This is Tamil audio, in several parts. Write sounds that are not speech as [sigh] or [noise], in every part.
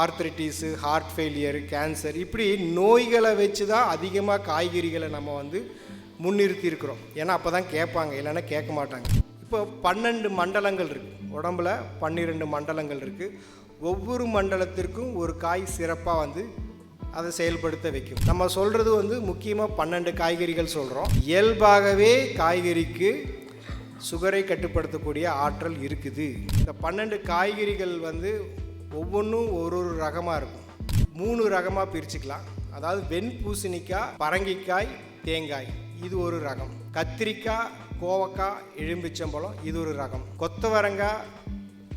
ஆர்த்ரிட்டிஸு ஹார்ட் ஃபெயிலியர் கேன்சர் இப்படி நோய்களை வச்சு தான் அதிகமாக காய்கறிகளை நம்ம வந்து முன்னிறுத்தி இருக்கிறோம் ஏன்னா அப்போ தான் கேட்பாங்க இல்லைன்னா கேட்க மாட்டாங்க. இப்போ பன்னெண்டு மண்டலங்கள் இருக்குது உடம்புல பன்னிரெண்டு மண்டலங்கள் இருக்குது ஒவ்வொரு மண்டலத்திற்கும் ஒரு காய் சிறப்பாக வந்து அதை செயல்படுத்த வைக்கும். நம்ம சொல்கிறது வந்து முக்கியமாக பன்னெண்டு காய்கறிகள் சொல்கிறோம் இயல்பாகவே காய்கறிக்கு சுகரை கட்டுப்படுத்தக்கூடிய ஆற்றல் இருக்குது. இந்த பன்னெண்டு காய்கறிகள் வந்து ஒவ்வொன்றும் ஒரு ஒரு ரகமாக இருக்கும். மூணு ரகமாக பிரிச்சுக்கலாம். அதாவது வெண் பூசணிக்காய் பரங்கிக்காய் தேங்காய். இது ஒரு ரகம். கத்திரிக்காய் கோவக்காய் எலும்பிச்சம்பழம் இது ஒரு ரகம். கொத்தவரங்காய்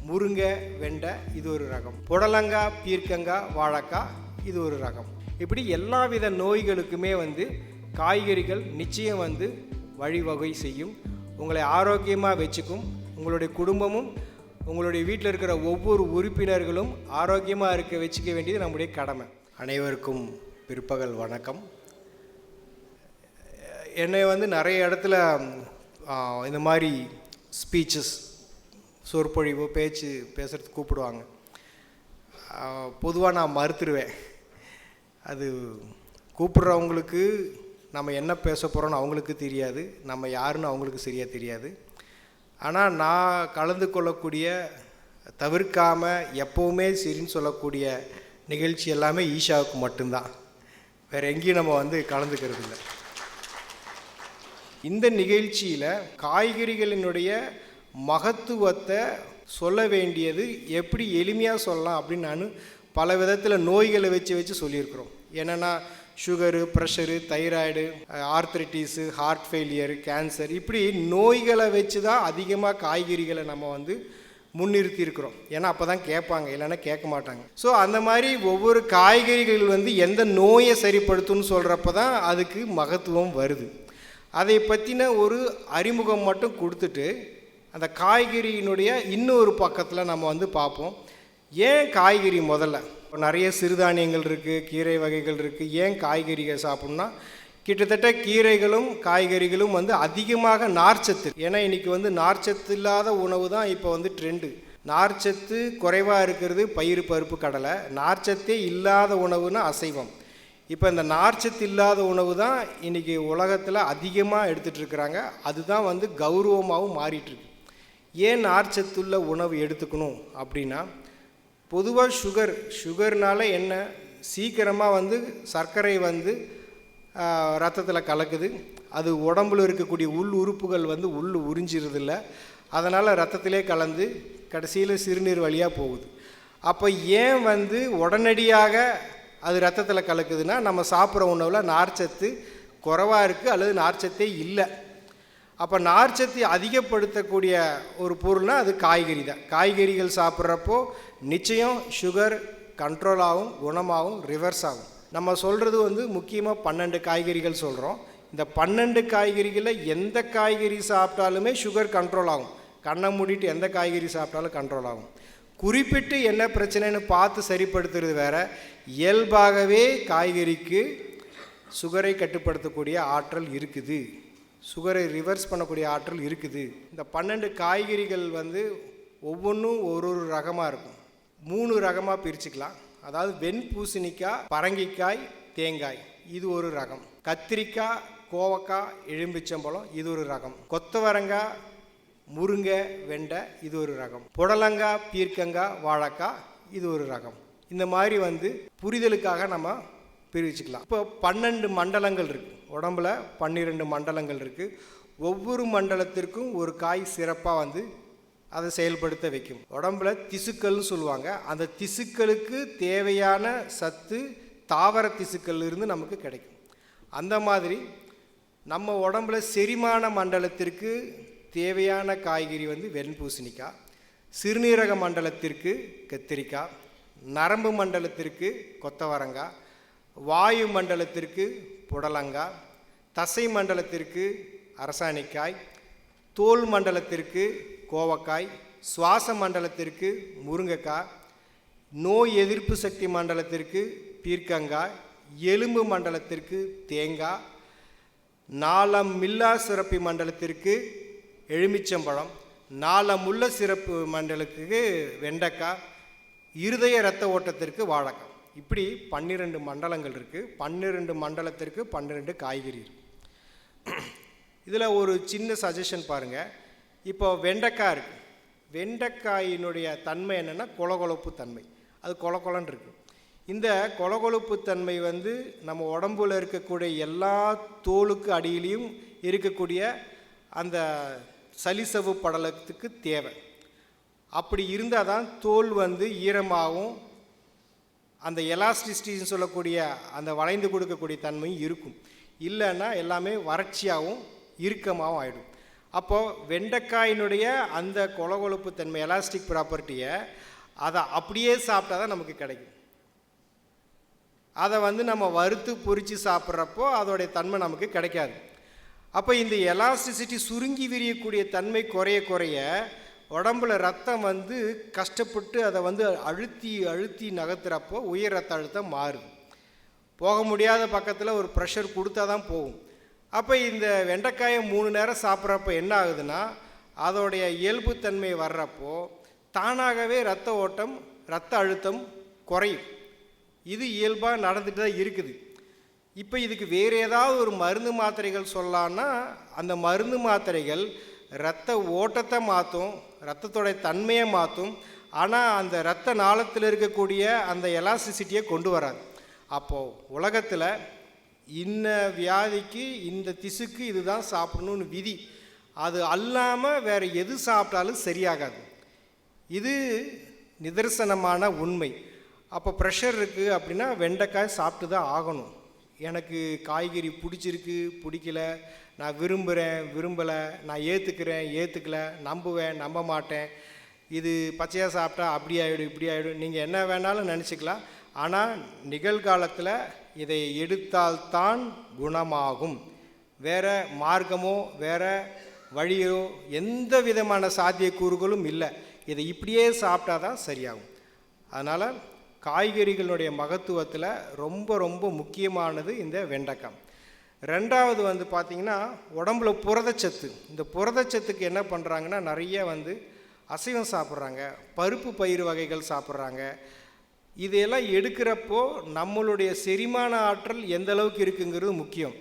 முருங்கை வெண்டை இது ஒரு ரகம். புடலங்காய் பீர்க்கங்காய் வாழைக்காய் இது ஒரு ரகம். இப்படி எல்லா வித நோய்களுக்குமே வந்து காய்கறிகள் நிச்சயம் வந்து வழிவகை செய்யும். உங்களை ஆரோக்கியமாக வச்சுக்கும். உங்களுடைய குடும்பமும் உங்களுடைய வீட்டில் இருக்கிற ஒவ்வொரு உறுப்பினர்களும் ஆரோக்கியமாக இருக்க வச்சுக்க வேண்டியது நம்முடைய கடமை. அனைவருக்கும் பிற்பகல் வணக்கம். என்னை வந்து நிறைய இடத்துல இந்த மாதிரி ஸ்பீச்சஸ் சொற்பொழிவோ பேச்சு பேசுகிறதுக்கு கூப்பிடுவாங்க. பொதுவாக நான் மறுத்துருவேன். அது கூப்பிடுறவங்களுக்கு நம்ம என்ன பேச போகிறோன்னு அவங்களுக்கு தெரியாது. நம்ம யாருன்னு அவங்களுக்கு சரியாக தெரியாது. ஆனால் நான் கலந்து கொள்ளக்கூடிய தவிர்க்காமல் எப்போவுமே சரின்னு சொல்லக்கூடிய நிகழ்ச்சி எல்லாமே ஈஷாவுக்கு மட்டும்தான். வேறு எங்கேயும் நம்ம வந்து கலந்துக்கிறது இல்லை இந்த நிகழ்ச்சியில் காய்கறிகளினுடைய மகத்துவத்தை சொல்ல வேண்டியது எப்படி எளிமையாக சொல்லலாம் அப்படின்னு நான் பல விதத்தில் நோய்களை வச்சு வச்சு சொல்லியிருக்கிறோம். என்னென்னா sugar pressure thyroid arthritis heart failure cancer இப்படி நோய்களை வச்சு தான் அதிகமாக காய்கறிகளை நம்ம வந்து முன்னிறுத்தி இருக்கிறோம் ஏன்னா அப்போ தான் கேட்பாங்க. இல்லைன்னா கேட்க மாட்டாங்க. ஸோ அந்த மாதிரி ஒவ்வொரு காய்கறிகள் வந்து எந்த நோயை சரிப்படுத்தும்னு சொல்கிறப்ப தான் அதுக்கு மகத்துவம் வருது. அதை பற்றின ஒரு அறிமுகம் மட்டும் கொடுத்துட்டு அந்த காய்கறியினுடைய இன்னொரு பக்கத்தில் நம்ம வந்து பார்ப்போம். ஏன் காய்கறி முதல்ல? இப்போ நிறைய சிறுதானியங்கள் இருக்குது கீரை வகைகள் இருக்குது ஏன் காய்கறிகள் சாப்பிட்ணுன்னா கிட்டத்தட்ட கீரைகளும் காய்கறிகளும் வந்து அதிகமாக நார்ச்சத்து. ஏன்னா இன்றைக்கி வந்து நார்ச்சத்து இல்லாத உணவு தான் இப்போ வந்து ட்ரெண்டு நார்ச்சத்து குறைவாக இருக்கிறது பயிறு பருப்பு கடலை. நார்ச்சத்தே இல்லாத உணவுனா அசைவம். இப்போ இந்த நார்ச்சத்து இல்லாத உணவு தான் இன்றைக்கி உலகத்தில் அதிகமாக எடுத்துகிட்டு இருக்கிறாங்க. அதுதான் வந்து கௌரவமாகவும் மாறிட்டுருக்கு ஏன் நார்ச்சத்துள்ள உணவு எடுத்துக்கணும் அப்படின்னா பொதுவாக சுகர் சுகர்னால் என்ன? சீக்கிரமாக வந்து சர்க்கரை வந்து ரத்தத்தில் கலக்குது. அது உடம்புல இருக்கக்கூடிய உள் உறுப்புகள் வந்து உள் உறிஞ்சிருதில்ல அதனால் ரத்தத்திலே கலந்து கடைசியில் சிறுநீர் வழியாக போகுது. அப்போ ஏன் வந்து உடனடியாக அது ரத்தத்தில் கலக்குதுன்னா நம்ம சாப்பிட்ற உணவில் நார்ச்சத்து குறைவாக இருக்குது அல்லது நார்ச்சத்தே இல்லை. அப்போ நார்ச்சத்தை அதிகப்படுத்தக்கூடிய ஒரு பொருள்னால் அது காய்கறி தான். காய்கறிகள் சாப்பிட்றப்போ நிச்சயம் சுகர் கண்ட்ரோல் ஆகும் குணமாகும் ரிவர்ஸ் ஆகும். நம்ம சொல்கிறது வந்து முக்கியமாக பன்னெண்டு காய்கறிகள் சொல்கிறோம் இந்த பன்னெண்டு காய்கறிகளில் எந்த காய்கறி சாப்பிட்டாலுமே சுகர் கண்ட்ரோல் ஆகும். கண்ணை மூடிட்டு எந்த காய்கறி சாப்பிட்டாலும் கண்ட்ரோல் ஆகும். குறிப்பிட்டு என்ன பிரச்சனைன்னு பார்த்து சரிப்படுத்துறது வேற. இயல்பாகவே காய்கறிக்கு சுகரை கட்டுப்படுத்தக்கூடிய ஆற்றல் இருக்குது. சுகரை ரிவர்ஸ் பண்ணக்கூடிய ஆற்றல் இருக்குது. இந்த பன்னெண்டு காய்கறிகள் வந்து ஒவ்வொன்றும் ஒரு ஒரு ரகமாக இருக்கும். மூணு ரகமாக பிரிச்சுக்கலாம். அதாவது வெண் பூசணிக்காய் பரங்கிக்காய் தேங்காய். இது ஒரு ரகம். கத்திரிக்காய் கோவக்காய் எலும்பிச்சம்பழம் இது ஒரு ரகம். கொத்தவரங்காய் முருங்கை வெண்டை இது ஒரு ரகம். புடலங்காய் பீர்க்கங்காய் வாழைக்காய் இது ஒரு ரகம். இந்த மாதிரி வந்து புரிதலுக்காக நம்ம பிரிச்சுக்கலாம். இப்போ பன்னெண்டு மண்டலங்கள் இருக்குது உடம்புல பன்னிரெண்டு மண்டலங்கள் இருக்குது ஒவ்வொரு மண்டலத்திற்கும் ஒரு காய் சிறப்பாக வந்து அதை செயல்படுத்த வைக்கும். உடம்புல திசுக்கள்னு சொல்லுவாங்க. அந்த திசுக்களுக்கு தேவையான சத்து தாவர திசுக்கள் இருந்து நமக்கு கிடைக்கும். அந்த மாதிரி நம்ம உடம்புல செரிமான மண்டலத்திற்கு தேவையான காய்கறி வந்து வெண்பூசணிக்காய் சிறுநீரக மண்டலத்திற்கு கத்திரிக்காய் நரம்பு மண்டலத்திற்கு கொத்தவரங்காய் வாயு மண்டலத்திற்கு புடலங்காய் தசை மண்டலத்திற்கு அரசாணிக்காய் தோல் மண்டலத்திற்கு கோவக்காய் சுவாச மண்டலத்திற்கு முருங்கைக்காய் நோய் எதிர்ப்பு சக்தி மண்டலத்திற்கு பீர்க்கங்காய் எலும்பு மண்டலத்திற்கு தேங்காய் நாளம் மில்லா சிறப்பி மண்டலத்திற்கு எலுமிச்சம்பழம் நாளமுள்ள சிறப்பு மண்டலத்துக்கு வெண்டைக்காய் இருதய இரத்த ஓட்டத்திற்கு வாழைக்காய். இப்படி பன்னிரெண்டு மண்டலங்கள் இருக்குது பன்னிரெண்டு மண்டலத்திற்கு பன்னிரெண்டு காய்கறி இருக்கு. [clears throat] இதில் ஒரு சின்ன சஜஷன் பாருங்கள் இப்போ வெண்டைக்காய் இருக்குது வெண்டைக்காயினுடைய தன்மை என்னென்னா கொலகொழப்பு தன்மை. அது கொலகொலன்னு இருக்குது இந்த கொலகொழுப்பு தன்மை வந்து நம்ம உடம்புல இருக்கக்கூடிய எல்லா தோலுக்கு அடியிலையும் இருக்கக்கூடிய அந்த சலிசவு படலத்துக்கு தேவை. அப்படி இருந்தால் தான் தோல் வந்து ஈரமாகவும் அந்த எலாஸ்டிசிட்டின்னு சொல்லக்கூடிய அந்த வளைந்து கொடுக்கக்கூடிய தன்மையும் இருக்கும். இல்லைன்னா எல்லாமே வறட்சியாகவும் இறுக்கமாகவும் ஆகிடும் அப்போது வெண்டைக்காயினுடைய அந்த கொலகொழுப்பு தன்மை எலாஸ்டிக் ப்ராப்பர்ட்டியை அதை அப்படியே சாப்பிட்டா தான் நமக்கு கிடைக்கும். அதை வந்து நம்ம வறுத்து பொறித்து சாப்பிட்றப்போ அதோடைய தன்மை நமக்கு கிடைக்காது. அப்போ இந்த எலாஸ்டிசிட்டி சுருங்கி விரியக்கூடிய தன்மை குறைய குறைய உடம்புல ரத்தம் வந்து கஷ்டப்பட்டு அதை வந்து அழுத்தி அழுத்தி நகர்த்துறப்போ உயர் ரத்த அழுத்தம் மாறுது. போக முடியாத பக்கத்தில் ஒரு ப்ரெஷர் கொடுத்தா தான் போகும். அப்போ இந்த வெண்டைக்காயை மூணு நேரம் சாப்பிட்றப்ப என்ன ஆகுதுன்னா அதோடைய இயல்புத்தன்மை வர்றப்போ தானாகவே ரத்த ஓட்டம் ரத்த அழுத்தம் குறையும். இது இயல்பாக நடந்துட்டு தான் இருக்குது. இப்போ இதுக்கு வேறு ஏதாவது ஒரு மருந்து மாத்திரைகள் சொல்லலான்னா அந்த மருந்து மாத்திரைகள் இரத்த ஓட்டத்தை மாற்றும் ரத்தத்தோடைய தன்மையை மாற்றும் ஆனால் அந்த இரத்த நாளத்தில் இருக்கக்கூடிய அந்த எலாஸ்டிசிட்டியை கொண்டு வராது. அப்போது உலகத்தில் இன்ன வியாதிக்கு இந்த திசுக்கு இதுதான் சாப்பிடணும்னு விதி. அது அல்லாமல் வேறு எது சாப்பிட்டாலும் சரியாகாது. இது நிதர்சனமான உண்மை. அப்போ ப்ரெஷர் இருக்குது அப்படின்னா வெண்டைக்காய் சாப்பிட்டு தான் ஆகணும். எனக்கு காய்கறி பிடிச்சிருக்கு பிடிக்கல. நான் விரும்புகிறேன் விரும்பலை. நான் ஏற்றுக்கிறேன் ஏற்றுக்கல நம்புவேன் நம்ப மாட்டேன். இது பச்சையாக சாப்பிட்டா அப்படி ஆகிடும் இப்படி ஆகிடும் நீங்கள் என்ன வேணாலும் நினச்சிக்கலாம். ஆனால் நிகழ்காலத்தில் இதை எடுத்தால்தான் குணமாகும். வேற மார்க்கமோ வேற வழியோ எந்த விதமான சாத்தியக்கூறுகளும் இல்லை. இதை இப்படியே சாப்பிட்டா தான் சரியாகும். அதனால் காய்கறிகளுடைய மகத்துவத்தில் ரொம்ப ரொம்ப முக்கியமானது இந்த வெண்டைக்காய். ரெண்டாவது வந்து பார்த்திங்கன்னா உடம்புல புரதச்சத்து. இந்த புரதச்சத்துக்கு என்ன பண்ணுறாங்கன்னா நிறைய வந்து அசைவம் சாப்பிட்றாங்க. பருப்பு பயிர் வகைகள் சாப்பிட்றாங்க. இதையெல்லாம் எடுக்கிறப்போ நம்மளுடைய செரிமான ஆற்றல் எந்த அளவுக்கு இருக்குங்கிறது முக்கியம்.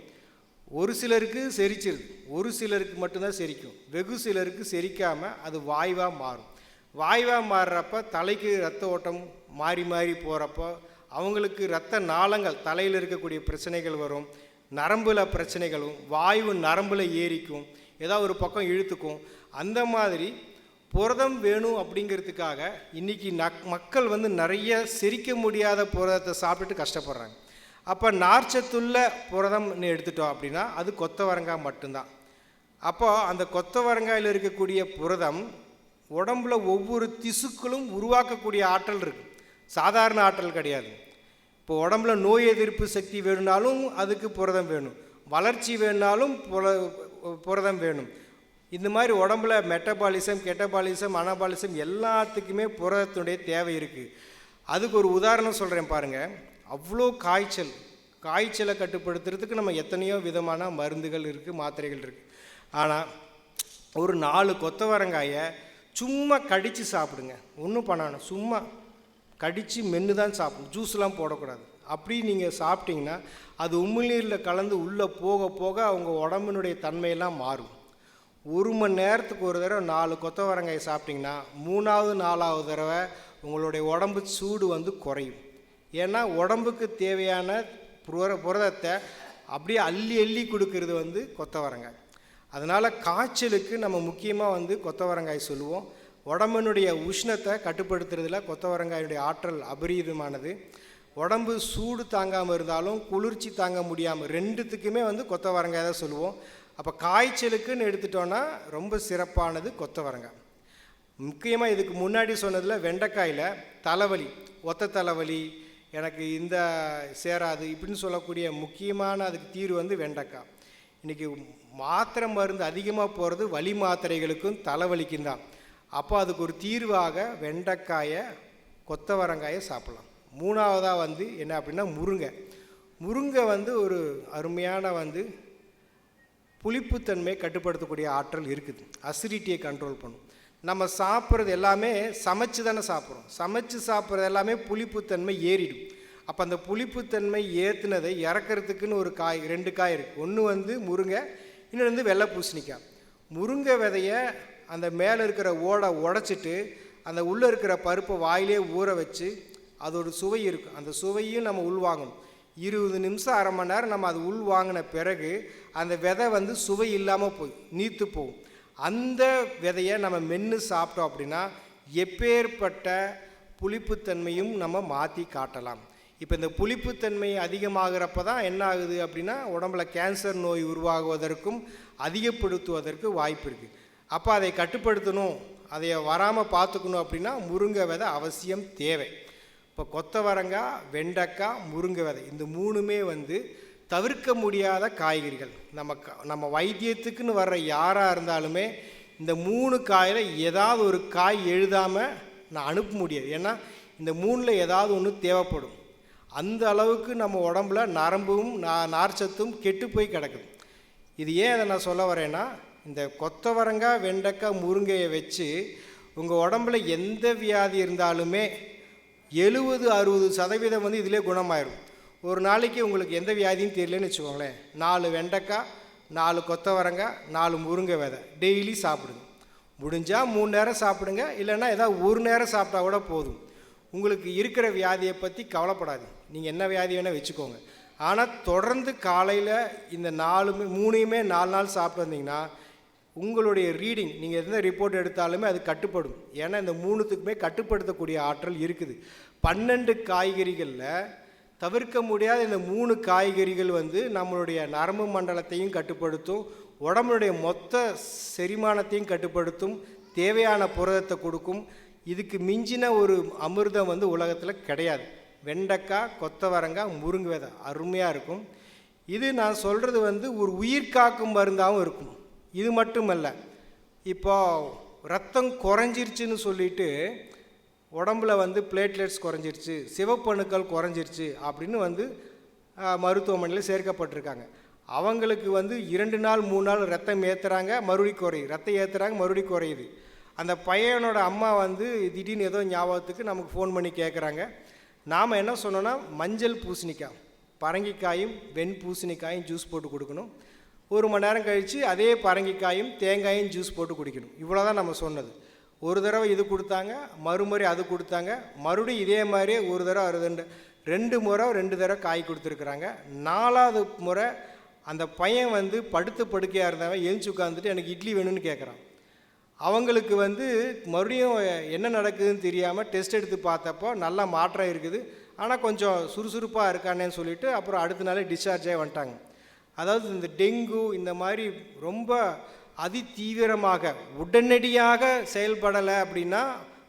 ஒரு சிலருக்கு செரிச்சிருது ஒரு சிலருக்கு மட்டும்தான் செரிக்கும். வெகு சிலருக்கு செரிக்காமல் அது வாய்வாக மாறும். வாய்வாக மாறுறப்ப தலைக்கு ரத்த ஓட்டம் மாறி மாறி போகிறப்போ அவங்களுக்கு ரத்த நாளங்கள் தலையில் இருக்கக்கூடிய பிரச்சனைகள் வரும் நரம்பில் பிரச்சனைகளும் வாயு நரம்பில் ஏறிக்கும் ஏதாவது ஒரு பக்கம் இழுத்துக்கும். அந்த மாதிரி புரதம் வேணும் அப்படிங்கிறதுக்காக இன்றைக்கி நக் மக்கள் வந்து நிறைய செரிக்க முடியாத புரதத்தை சாப்பிட்டுட்டு கஷ்டப்படுறாங்க. அப்போ நார்ச்சத்துள்ள புரதம்னு எடுத்துட்டோம் அப்படின்னா அது கொத்தவரங்காய் மட்டும்தான். அப்போது அந்த கொத்தவரங்காயில் இருக்கக்கூடிய புரதம் உடம்புல ஒவ்வொரு திசுக்களும் உருவாக்கக்கூடிய ஆற்றல் இருக்குது சாதாரண ஆற்றல் கிடையாது. இப்போ உடம்புல நோய் எதிர்ப்பு சக்தி வேணும்னாலும் அதுக்கு புரதம் வேணும். வளர்ச்சி வேணுனாலும் புர புரதம் வேணும். இந்த மாதிரி உடம்புல மெட்டபாலிசம் கெட்டபாலிசம் அனபாலிசம் எல்லாத்துக்குமே புரதத்துடைய தேவை இருக்குது அதுக்கு ஒரு உதாரணம் சொல்கிறேன் பாருங்கள் அவ்வளோ காய்ச்சல் காய்ச்சலை கட்டுப்படுத்துறதுக்கு நம்ம எத்தனையோ விதமான மருந்துகள் இருக்குது மாத்திரைகள் இருக்குது ஆனால் ஒரு நாலு கொத்தவரங்காயை சும்மா கடித்து சாப்பிடுங்க. ஒன்றும் பண்ணணும் சும்மா கடித்து மென்று தான் சாப்பிடும் ஜூஸ்லாம் போடக்கூடாது. அப்படி நீங்கள் சாப்பிட்டீங்கன்னா அது உமிழ்நீரில் கலந்து உள்ளே போக போக அவங்க உடம்பினுடைய தன்மையெல்லாம் மாறும். ஒரு மணி நேரத்துக்கு ஒரு தடவை நாலு கொத்தவரங்காய் சாப்பிட்டிங்கன்னா மூணாவது நாலாவது தடவை உங்களுடைய உடம்பு சூடு வந்து குறையும். ஏன்னா உடம்புக்கு தேவையான புர புரதத்தை அப்படியே அள்ளி அள்ளி கொடுக்கறது வந்து கொத்தவரங்காய். அதனால் காய்ச்சலுக்கு நம்ம முக்கியமாக வந்து கொத்தவரங்காய் சொல்லுவோம். உடம்பினுடைய உஷ்ணத்தை கட்டுப்படுத்துறதுல கொத்தவரங்காயுடைய ஆற்றல் அபரீதமானது உடம்பு சூடு தாங்காமல் இருந்தாலும் குளிர்ச்சி தாங்க முடியாமல் ரெண்டுத்துக்குமே வந்து கொத்தவரங்காய் தான் சொல்லுவோம். அப்போ காய்ச்சலுக்குன்னு எடுத்துட்டோன்னா ரொம்ப சிறப்பானது கொத்தவரங்காய் முக்கியமாக இதுக்கு முன்னாடி சொன்னதில் வெண்டைக்காயில் தலைவலி ஒத்த தலைவலி எனக்கு இந்த சேராது இப்படின்னு சொல்லக்கூடிய முக்கியமான அதுக்கு தீர்வு வந்து வெண்டைக்காய். இன்றைக்கி மாத்திரை மருந்து அதிகமாக போகிறது வலி மாத்திரைகளுக்கும் தலைவலிக்கும் தான். அப்போ அதுக்கு ஒரு தீர்வாக வெண்டைக்காயை கொத்தவரங்காயை சாப்பிட்லாம். மூணாவதாக வந்து என்ன அப்படின்னா முருங்கை. முருங்கை வந்து ஒரு அருமையான வந்து புளிப்புத்தன்மையை கட்டுப்படுத்தக்கூடிய ஆற்றல் இருக்குது. அசிடிட்டியை கண்ட்ரோல் பண்ணும். நம்ம சாப்பிட்றது எல்லாமே சமைச்சு தானே சாப்பிட்றோம். சமைச்சு சாப்பிட்றது எல்லாமே புளிப்புத்தன்மை ஏறிடும். அப்போ அந்த புளிப்புத்தன்மை ஏற்றுனதை இறக்கிறதுக்குன்னு ஒரு காய் ரெண்டு காய் இருக்குது ஒன்று வந்து முருங்கை இன்னொன்று வந்து வெள்ளை பூசணிக்காய். முருங்கை விதையை அந்த மேலே இருக்கிற ஓடை உடச்சிட்டு அந்த உள்ளே இருக்கிற பருப்பை வாயிலே ஊற வச்சு அதோட சுவை இருக்கும். அந்த சுவையும் நம்ம உள்வாங்கணும். இருபது நிமிஷம் அரை மணி நேரம் நம்ம அது உள் வாங்கின பிறகு அந்த விதை வந்து சுவை இல்லாமல் போய் நீத்து போகும். அந்த விதையை நம்ம மென்று சாப்பிட்டோம் அப்படின்னா எப்பேற்பட்ட புளிப்புத்தன்மையும் நம்ம மாற்றி காட்டலாம். இப்போ இந்த புளிப்புத்தன்மை அதிகமாகிறப்ப தான் என்ன ஆகுது அப்படின்னா உடம்புல கேன்சர் நோய் உருவாகுவதற்கும் அதிகப்படுத்துவதற்கு வாய்ப்பு இருக்குது அப்போ அதை கட்டுப்படுத்தணும் அதை வராமல் பார்த்துக்கணும் அப்படின்னா முருங்கை விதை அவசியம் தேவை. இப்போ கொத்தவரங்காய் வெண்டைக்காய் முருங்கை விதை. இந்த மூணுமே வந்து தவிர்க்க முடியாத காய்கறிகள். நம்ம க நம்ம வைத்தியத்துக்குன்னு வர்ற யாராக இருந்தாலுமே இந்த மூணு காயில் ஏதாவது ஒரு காய் எழுதாமல் நான் அனுப்ப முடியாது. ஏன்னா இந்த மூணில் ஏதாவது ஒன்று தேவைப்படும். அந்த அளவுக்கு நம்ம உடம்புல நரம்பும் நா நார்ச்சத்தும் கெட்டு போய் கிடக்குது. இது ஏன் அதை நான் சொல்ல வரேன்னா இந்த கொத்தவரங்காய் வெண்டைக்காய் முருங்கையை வச்சு உங்கள் உடம்புல எந்த வியாதி இருந்தாலுமே எழுபது அறுபது சதவீதம் வந்து இதிலே குணமாயிரும். ஒரு நாளைக்கு உங்களுக்கு எந்த வியாதியும் தெரியலன்னு வச்சுக்கோங்களேன். நாலு வெண்டைக்காய் நாலு கொத்தவரங்காய் நாலு முருங்கை விதை. டெய்லி சாப்பிடுங்க. முடிஞ்சால் மூணு நேரம் சாப்பிடுங்க. இல்லைன்னா ஏதாவது ஒரு நேரம் சாப்பிட்டா கூட போதும். உங்களுக்கு இருக்கிற வியாதியை பற்றி கவலைப்படாது நீங்கள் என்ன வியாதி வேணால் வச்சுக்கோங்க. ஆனால் தொடர்ந்து காலையில் இந்த நாலுமே மூணையுமே நாலு நாள் சாப்பிட்டு வந்தீங்கன்னா உங்களுடைய ரீடிங் நீங்கள் எந்த ரிப்போர்ட் எடுத்தாலுமே அது கட்டுப்படும். ஏன்னா இந்த மூணுத்துக்குமே கட்டுப்படுத்தக்கூடிய ஆற்றல் இருக்குது. பன்னெண்டு காய்கறிகளில் தவிர்க்க முடியாத இந்த மூணு காய்கறிகள் வந்து நம்மளுடைய நரம்பு மண்டலத்தையும் கட்டுப்படுத்தும் உடம்புடைய மொத்த செரிமானத்தையும் கட்டுப்படுத்தும் தேவையான புரதத்தை கொடுக்கும். இதுக்கு மிஞ்சின ஒரு அமிர்தம் வந்து உலகத்தில் கிடையாது. வெண்டைக்காய் கொத்தவரங்காய் முருங்கு விதை அருமையாக இருக்கும். இது நான் சொல்கிறது வந்து ஒரு உயிர் காக்கும் மருந்தாகவும் இருக்கும். இது மட்டுமல்ல இப்போ ரத்தம் குறைஞ்சிருச்சுன்னு சொல்லிட்டு உடம்புல வந்து பிளேட்லெட்ஸ் குறைஞ்சிருச்சு சிவப்பணுக்கள் குறைஞ்சிருச்சு அப்படின்னு வந்து மருத்துவமனையில் சேர்க்கப்பட்டிருக்காங்க. அவங்களுக்கு வந்து இரண்டு நாள் மூணு நாள் ரத்தம் ஏற்றுறாங்க மறுபடியும் குறையுது ரத்தம் ஏற்றுறாங்க மறுபடியும் குறையுது. அந்த பையனோட அம்மா வந்து திடீர்னு ஏதோ ஞாபகத்துக்கு நமக்கு ஃபோன் பண்ணி கேட்குறாங்க நாம் என்ன சொன்னோன்னா மஞ்சள் பூசணிக்காய் பரங்கிக்காயும் வெண் பூசணிக்காயும் ஜூஸ் போட்டு கொடுக்கணும். ஒரு மணி நேரம் கழித்து அதே பரங்கிக்காயும் தேங்காயும் ஜூஸ் போட்டு குடிக்கணும். இவ்வளோ தான் நம்ம சொன்னது. ஒரு தடவை இது கொடுத்தாங்க மறுமுறை அது கொடுத்தாங்க மறுபடியும் இதே மாதிரியே ஒரு தடவை அது ரெண்டு ரெண்டு முறை ரெண்டு தடவை காய் கொடுத்துருக்குறாங்க. நாலாவது முறை அந்த பையன் வந்து படுத்து படுக்கையாக இருந்தவன் எழுந்து உட்காந்துட்டு எனக்கு இட்லி வேணும்னு கேட்குறான் அவங்களுக்கு வந்து மறுபடியும் என்ன நடக்குதுன்னு தெரியாமல் டெஸ்ட் எடுத்து பார்த்தப்போ நல்லா மாற்றம் இருக்குது. ஆனால் கொஞ்சம் சுறுசுறுப்பாக இருக்கானேன்னு சொல்லிட்டு அப்புறம் அடுத்த நாளே டிஸ்சார்ஜ் ஆகி வந்துட்டாங்க. அதாவது இந்த டெங்கு இந்த மாதிரி ரொம்ப அதிதீவிரமாக உடனடியாக செயல்படலை அப்படின்னா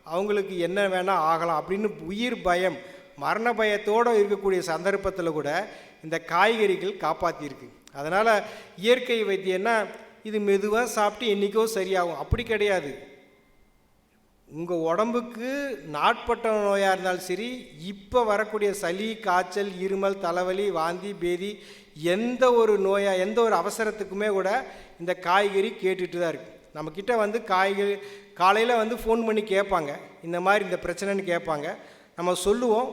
அவங்களுக்கு என்ன வேணால் ஆகலாம் அப்படின்னு உயிர் பயம் மரண பயத்தோடு இருக்கக்கூடிய சந்தர்ப்பத்தில் கூட இந்த காய்கறிகள் காப்பாற்றியிருக்கு அதனால் இயற்கை வைத்தியம்னா இது மெதுவாக சாப்பிட்டு என்றைக்கோ சரியாகும். அப்படி கிடையாது. உங்கள் உடம்புக்கு நாட்பட்ட நோயாக இருந்தாலும் சரி இப்போ வரக்கூடிய சளி காய்ச்சல் இருமல் தலைவலி வாந்தி பேதி எந்த ஒரு நோயாக எந்த ஒரு அவசரத்துக்குமே கூட இந்த காய்கறி கேட்டுட்டு தான் இருக்குது நம்மக்கிட்ட வந்து காய்கறி காலையில் வந்து ஃபோன் பண்ணி கேட்பாங்க. இந்த மாதிரி இந்த பிரச்சனைன்னு கேட்பாங்க. நம்ம சொல்லுவோம்.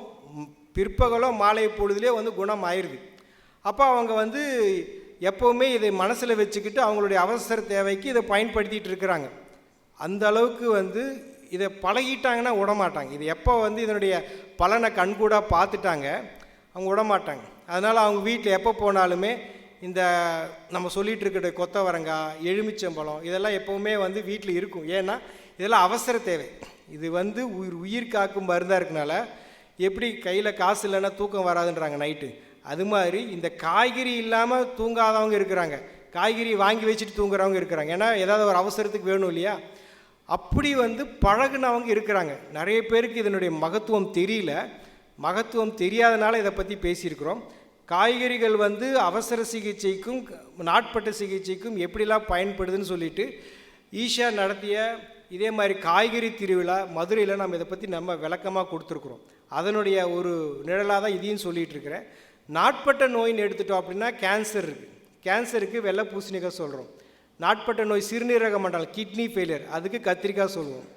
பிற்பகலோ மாலை பொழுதுலேயே வந்து குணம் ஆயிடுது அப்போ அவங்க வந்து எப்போவுமே இதை மனசில் வச்சுக்கிட்டு அவங்களுடைய அவசர தேவைக்கு இதை பயன்படுத்திகிட்டு இருக்கிறாங்க. அந்த அளவுக்கு வந்து இதை பழகிட்டாங்கன்னா விடமாட்டாங்க. இது எப்போ வந்து இதனுடைய பலனை கண்கூடாக பார்த்துட்டாங்க. அவங்க விடமாட்டாங்க. அதனால் அவங்க வீட்டில் எப்போ போனாலுமே இந்த நம்ம சொல்லிகிட்டு இருக்கிற கொத்தவரங்காய் எலுமிச்சம்பழம் இதெல்லாம் எப்போவுமே வந்து வீட்டில் இருக்கும். ஏன்னா இதெல்லாம் அவசர தேவை. இது வந்து உயிர் உயிர் காக்கும் மருந்தாக இருக்கனால எப்படி கையில் காசு இல்லைன்னா தூக்கம் வராதுன்றாங்க நைட்டு. அது மாதிரி இந்த காய்கறி இல்லாமல் தூங்காதவங்க இருக்கிறாங்க. காய்கறி வாங்கி வச்சுட்டு தூங்குறவங்க இருக்கிறாங்க. ஏன்னா ஏதாவது ஒரு அவசரத்துக்கு வேணும் இல்லையா? அப்படி வந்து பழகுனவங்க இருக்கிறாங்க. நிறைய பேருக்கு இதனுடைய மகத்துவம் தெரியல. மகத்துவம் தெரியாதனால இதை பற்றி பேசியிருக்கிறோம். காய்கறிகள் வந்து அவசர சிகிச்சைக்கும் நாட்பட்ட சிகிச்சைக்கும் எப்படிலாம் பயன்படுதுன்னு சொல்லிட்டு ஈஷா நடத்திய இதே மாதிரி காய்கறி திருவிழா மதுரையில் நம்ம இதை பற்றி நம்ம விளக்கமாக கொடுத்துருக்குறோம். அதனுடைய ஒரு நிழலாக தான் இதையும் சொல்லிட்டு இருக்கிறேன். நாட்பட்ட நோயின்னு எடுத்துட்டோம் அப்படின்னா கேன்சர் இருக்குது கேன்சருக்கு வெள்ளை பூசணிக்காய் சொல்கிறோம் நாட்பட்ட நோய் சிறுநீரக மண்டலம் கிட்னி ஃபெயிலியர் அதுக்கு கத்திரிக்காய் சொல்லுவோம்.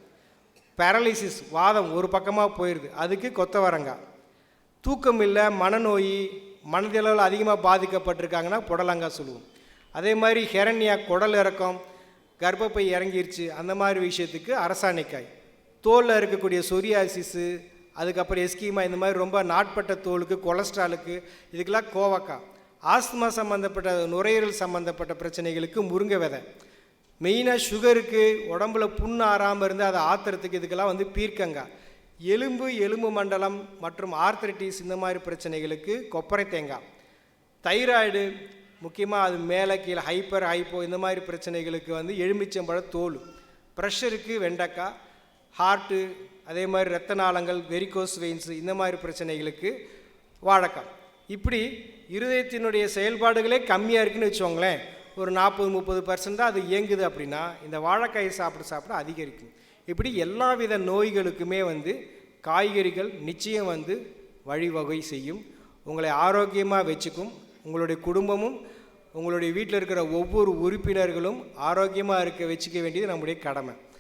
பேரலிசிஸ் வாதம் ஒரு பக்கமாக போயிடுது அதுக்கு கொத்தவரங்காய். தூக்கம் இல்லை மனநோய் மனதளவில் அதிகமாக பாதிக்கப்பட்டிருக்காங்கன்னா புடலங்காய் சொல்லுவோம் அதே மாதிரி ஹெரண்யா குடல் இறக்கம் கர்ப்பப்பை இறங்கிருச்சு அந்த மாதிரி விஷயத்துக்கு அரசாணிக்காய். தோலில் இருக்கக்கூடிய சொரியாசிஸு அதுக்கப்புறம் எஸ்கீமா இந்த மாதிரி ரொம்ப நாட்பட்ட தோலுக்கு கொலஸ்ட்ராலுக்கு இதுக்கெல்லாம் கோவக்காய் ஆஸ்துமா சம்மந்தப்பட்ட நுரையீரல் சம்மந்தப்பட்ட பிரச்சனைகளுக்கு முருங்கை விதை. மெயினாக சுகருக்கு உடம்புல புண்ணு ஆறாமல் இருந்து அதை ஆத்துறதுக்கு இதுக்கெல்லாம் வந்து பீர்க்கங்காய் எலும்பு எலும்பு மண்டலம் மற்றும் ஆர்த்தரைட்டிஸ் இந்த மாதிரி பிரச்சனைகளுக்கு கொப்பரை தேங்காய். தைராய்டு முக்கியமாக அது மேலே கீழே ஹைப்பர் ஹைப்போ இந்த மாதிரி பிரச்சனைகளுக்கு வந்து எலுமிச்சம்பழ தோல் ப்ரெஷருக்கு வெண்டைக்காய் ஹார்ட்டு அதே மாதிரி இரத்த நாளங்கள் வெரிகோஸ் வெயின்ஸ் இந்த மாதிரி பிரச்சனைகளுக்கு வாழைக்காய். இப்படி இருதயத்தினுடைய செயல்பாடுகளே கம்மியாக இருக்குன்னு வச்சுக்கோங்களேன். ஒரு நாற்பது முப்பது பர்சன்ட் தான் அது இயங்குது அப்படின்னா இந்த வாழைக்காயை சாப்பிட சாப்பிட அதிகரிக்கும். இப்படி எல்லா வித நோய்களுக்குமே வந்து காய்கறிகள் நிச்சயம் வந்து வழிவகை செய்யும். உங்களை ஆரோக்கியமாக வச்சுக்கும். உங்களுடைய குடும்பமும் உங்களுடைய வீட்டில் இருக்கிற ஒவ்வொரு உறுப்பினர்களும் ஆரோக்கியமாக இருக்க வச்சுக்க வேண்டியது நம்முடைய கடமை.